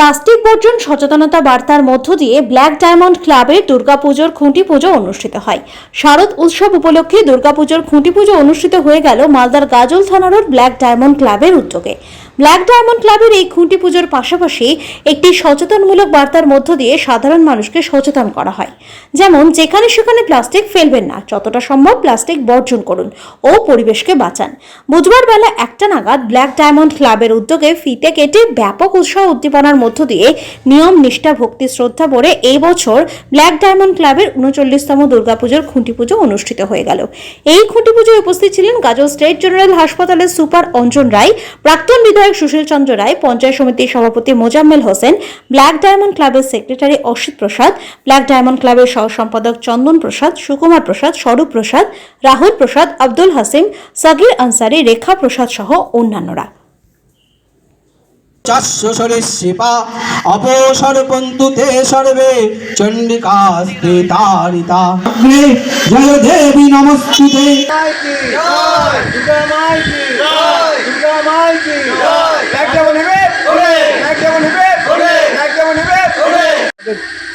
Plastic বর্জন সচেতনতা বার্তার মধ্য দিয়ে ব্ল্যাক ডায়মন্ড ক্লাবে দুর্গাপুজোর খুঁটি পুজো অনুষ্ঠিত হয়। শারদ উৎসব উপলক্ষে দুর্গাপুজোর খুঁটি পুজো অনুষ্ঠিত হয়ে গেল মালদার গাজল থানার ব্ল্যাক ডায়মন্ড ক্লাবের উদ্যোগে। ব্ল্যাক ডায়মন্ড ক্লাবের এই খুঁটি পুজোর পাশাপাশি একটি সচেতনমূলক বার্তার মধ্য দিয়ে সাধারণ মানুষকে সচেতন করা হয়। যেমন, যেখানে সেখানে প্লাস্টিক ফেলবেন না, যতটা সম্ভব প্লাস্টিক বর্জন করুন ও পরিবেশকে বাঁচান। বুধবার বেলা একটা নাগাদ ব্ল্যাক ডায়মন্ড ক্লাবের উদ্যোগে ফিতে কেটে ব্যাপক উৎসাহ উদ্দীপনার মধ্য দিয়ে নিয়ম নিষ্ঠা, ভক্তি, শ্রদ্ধা ভরে এই বছর ব্ল্যাক ডায়মন্ড ক্লাবের উনচল্লিশতম দুর্গাপুজোর খুঁটি পুজো অনুষ্ঠিত হয়ে গেল। এই খুঁটি পুজোয় উপস্থিত ছিলেন গাজল স্টেট জেনারেল হাসপাতালের সুপার অঞ্জন রায়, প্রাক্তন বিধায়ক সুশীল চন্দ্র রায় পঞ্চায়েত সমিতির সভাপতি মোজাম্মেল হোসেন ব্ল্যাক ডায়মন্ড ক্লাবের secretary Asit Prasad black diamond ক্লাবের সহ সম্পাদক চন্দন প্রসাদ সুকুমার প্রসাদ স্বরূপ প্রসাদ রাহুল প্রসাদ আব্দুল হাসিম সাগির আনসারি রেখা প্রসাদ সহ অন্যান্যরা। চারশো সরিষিপা অপসর পন্তুতে সর্বে চণ্ডিকাস্তে তারিতা। জয় দেবী নমস্তুতে।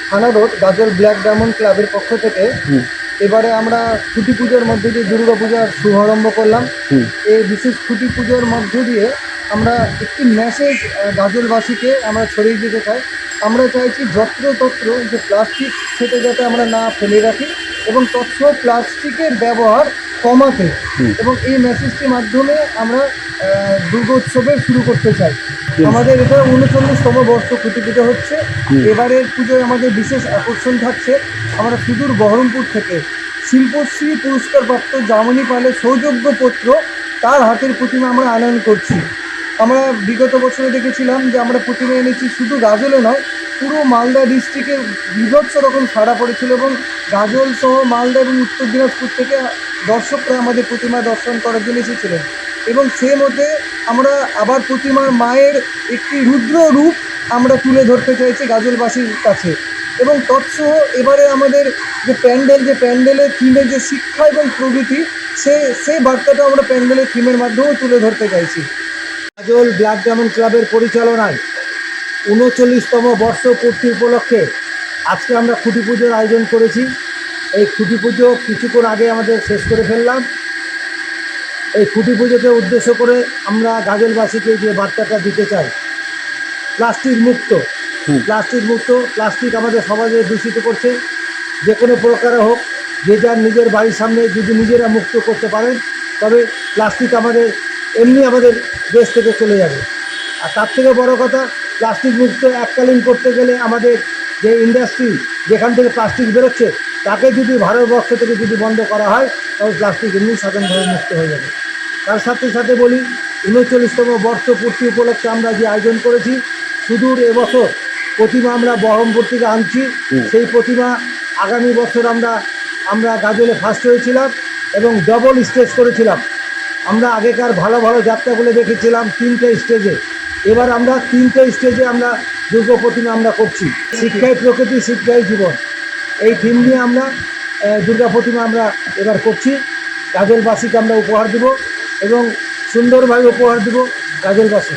থানা রোড গাজল ব্ল্যাক ডায়মন্ড ক্লাবের পক্ষ থেকে। এবারে আমরা খুঁটি পুজোর মধ্যে দিয়ে দুর্গা পূজার শুভারম্ভ করলাম। এই বিশেষ খুঁটি পুজোর মধ্য দিয়ে আমরা একটি মেসেজ গাজলবাসীকে আমরা ছড়িয়ে দিতে চাই। আমরা চাইছি যত্রতত্র যে প্লাস্টিক সেটা যাতে আমরা না ফেলে রাখি এবং তৎস প্লাস্টিকের ব্যবহার কমাতে। এবং এই মেসেজটির মাধ্যমে আমরা দুর্গোৎসবের শুরু করতে চাই। আমাদের এটা উনচল্লিশতম বর্ষ পুজো হচ্ছে। এবারের পুজোয় আমাদের বিশেষ আকর্ষণ থাকছে। আমরা সুদূর বহরমপুর থেকে শিল্পশ্রী পুরস্কারপ্রাপ্ত জামনি পালের সৌযোগ্য পত্র তার হাতের প্রতিমা আমরা আনয়ন করছি। আমরা বিগত বছরে দেখেছিলাম যে আমরা প্রতিমা এনেছি শুধু গাজলে নয় পুরো মালদা ডিস্ট্রিক্টের বিভৎস রকম সাড়া পড়েছিল এবং গাজল সহ মালদা এবং উত্তর দিনাজপুর থেকে দর্শকরা আমাদের প্রতিমা দর্শন করার জন্য এসেছিলেন। এবং সে মধ্যে আমরা আবার প্রতিমার মায়ের একটি রুদ্র রূপ আমরা তুলে ধরতে চাইছি গাজলবাসীর কাছে। এবং তৎসহ এবারে আমাদের যে প্যান্ডেল, যে প্যান্ডেলের থিমের যে শিক্ষা এবং প্রভৃতি সে সেই বার্তাটা আমরা প্যান্ডেলের থিমের মাধ্যমেও তুলে ধরতে চাইছি। গাজল ব্ল্যাক ডায়মন্ড ক্লাবের পরিচালনায় উনচল্লিশতম বর্ষ পূর্তি উপলক্ষে আজকে আমরা খুঁটি পুজোর আয়োজন করেছি। এই খুঁটি পুজো কিছুক্ষণ আগে আমাদের শেষ করে ফেললাম। এই খুঁটি পুজোকে উদ্দেশ্য করে আমরা গাজলবাসীকে যে বার্তাটা দিতে চাই প্লাস্টিক মুক্ত। প্লাস্টিক মুক্ত প্লাস্টিক আমাদের সমাজে দূষিত করছে। যে কোনো প্রকারে হোক যে যার নিজের বাড়ির সামনে যদি নিজেরা মুক্ত করতে পারেন তবে প্লাস্টিক আমাদের এমনি আমাদের দেশ থেকে চলে যাবে। আর তার থেকে বড় কথা প্লাস্টিক মুক্ত এককালীন করতে গেলে আমাদের যে ইন্ডাস্ট্রি যেখান থেকে প্লাস্টিক বেরোচ্ছে তাকে যদি ভারতবর্ষ থেকে যদি বন্ধ করা হয় তবে প্লাস্টিক এমনি সাধারণভাবে মুক্ত হয়ে যাবে। তার সাথে সাথে বলি উনচল্লিশতম বর্ষ পূর্তি উপলক্ষে আমরা যে আয়োজন করেছি সুদূর এবছর প্রতিমা আমরা বহরমপুর থেকে আনছি। সেই প্রতিমা আগামী বছর আমরা আমরা গাজলে ফার্স্ট হয়েছিলাম এবং ডবল স্টেজ করেছিলাম। আমরা আগেকার ভালো ভালো যাত্রাগুলো দেখেছিলাম তিনটে স্টেজে এবার আমরা তিনটে স্টেজে আমরা দুর্গা প্রতিমা আমরা করছি। শিক্ষায় প্রকৃতি শিক্ষায় জীবন। এই থিম নিয়ে আমরা দুর্গা প্রতিমা আমরা এবার করছি। কাজলবাসীকে আমরা উপহার দেব এবং সুন্দরভাবে উপহার দেব গাজলবাসী